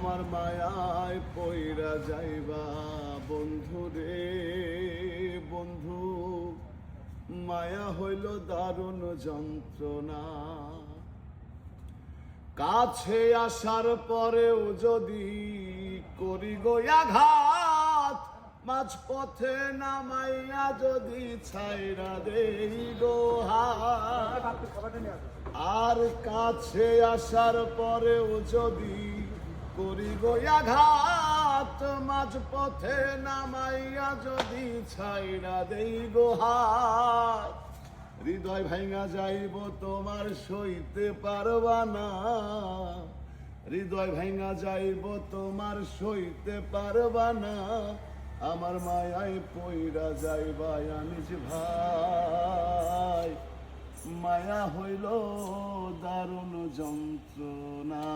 আমার মায়ায় পইরা যাইবা। বন্ধু রে, বন্ধু, মায়া হইল দারুণ যন্ত্রণা। কাছে আসার পরেও যদি করি গোয়াঘাত মাঝপথে নামাইয়া যদি ছাইরা দেই গোহাত আর কাছে আসার পরেও যদি করি গোয়াঘাত মাঝপথে নামাইয়া যদি ছাইরা দেই গোহাত হৃদয় ভাঙা যাইব, তোমার সইতে পারবা না। হৃদয় ভাঙা যাইব, তোমার সইতে পারবা না। আমার মায়ায় পইরা যাইবা আনিস ভাই। মায়া হইল দারুণ যন্ত্রণা।